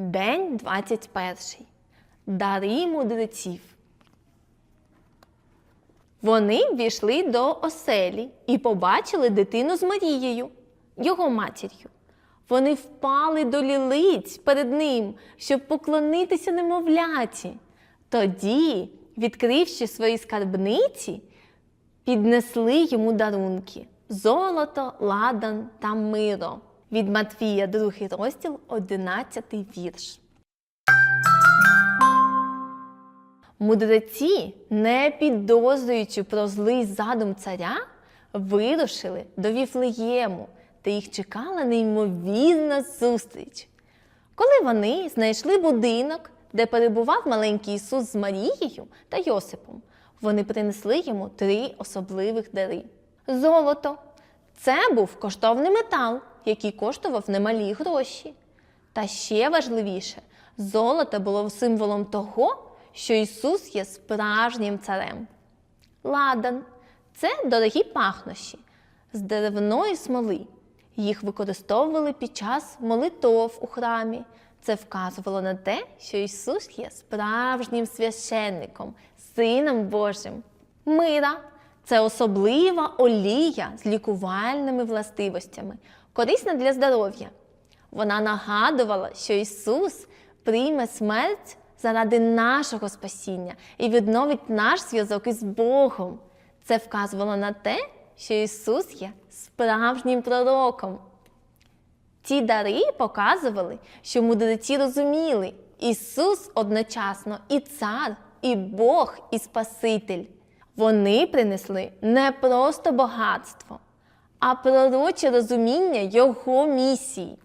День 21. Дари мудреців. Вони ввійшли до оселі і побачили дитину з Марією, його матір'ю. Вони впали до лілиць перед ним, щоб поклонитися немовляті. Тоді, відкривши свої скарбниці, піднесли йому дарунки золото, ладан та миро. Від Матвія, другий розділ, 11 вірш. Мудреці, не підозрюючи про злий задум царя, вирушили до Віфлеєму, де їх чекала неймовірна зустріч. Коли вони знайшли будинок, де перебував маленький Ісус з Марією та Йосипом, вони принесли йому три особливих дари. Золото це був коштовний метал, який коштував немалі гроші. Та ще важливіше, золото було символом того, що Ісус є справжнім царем. Ладан це дорогі пахнощі з деревної смоли. Їх використовували під час молитов у храмі. Це вказувало на те, що Ісус є справжнім священником, Сином Божим. Мира це особлива олія з лікувальними властивостями, корисна для здоров'я. Вона нагадувала, що Ісус прийме смерть заради нашого спасіння і відновить наш зв'язок із Богом. Це вказувало на те, що Ісус є справжнім пророком. Ці дари показували, що мудреці розуміли, Ісус одночасно і цар, і Бог, і Спаситель. Вони принесли не просто багатство, а пророче розуміння Його місії.